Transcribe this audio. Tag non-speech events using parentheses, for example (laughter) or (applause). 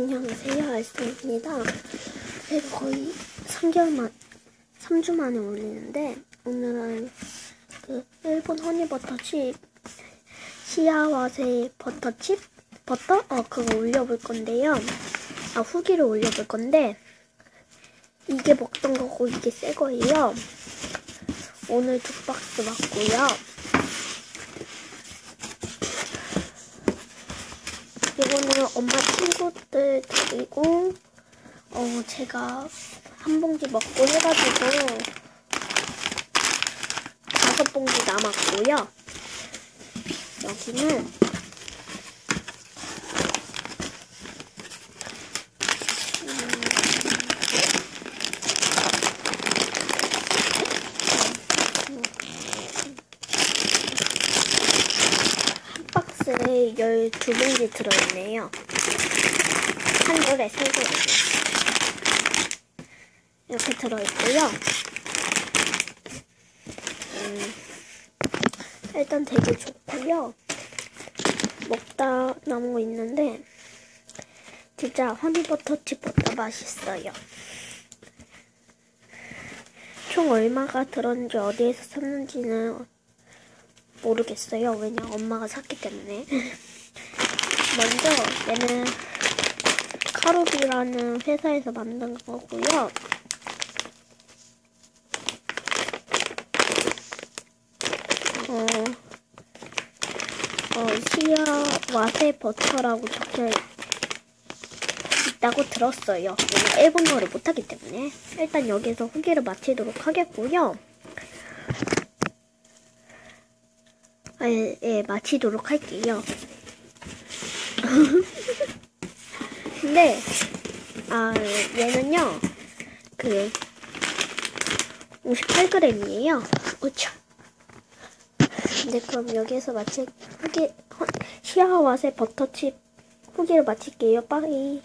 안녕하세요, 알스입니다. 제가 거의 3개월 만, 3주 만에 올리는데, 오늘은 그 일본 허니버터칩, 시아와세 버터칩? 버터? 어, 그거 올려볼 건데요. 아, 후기를 올려볼 건데, 이게 먹던 거고, 이게 새 거예요. 오늘 두 박스 맞고요. 이거는 엄마 친구들 드리고 어 제가 한 봉지 먹고 해가지고 다섯 봉지 남았고요. 여기는 한 박스에 12봉지 들어있네요. 한 줄에 세 개. 이렇게 들어있고요. 음, 일단 되게 좋고요. 먹다 남은 거 있는데, 진짜 허니버터칩보다 맛있어요. 총 얼마가 들었는지 어디에서 샀는지는 모르겠어요. 왜냐 엄마가 샀기 때문에. (laughs) 먼저 얘는 카루비라는 회사에서 만든 거고요. 어, 어, 시아 와세 버터라고 적혀 있다고 들었어요. 왜냐 일본어를 못하기 때문에. 일단 여기서 후기를 마치도록 하겠고요. 아, 예, 예, 마치도록 할게요. (laughs) 근데, 아, 얘는요, 그, 58g이에요. 우차. 근데 그럼 여기에서 마치, 후기, 시아와세 버터칩 후기를 마칠게요. 빠이.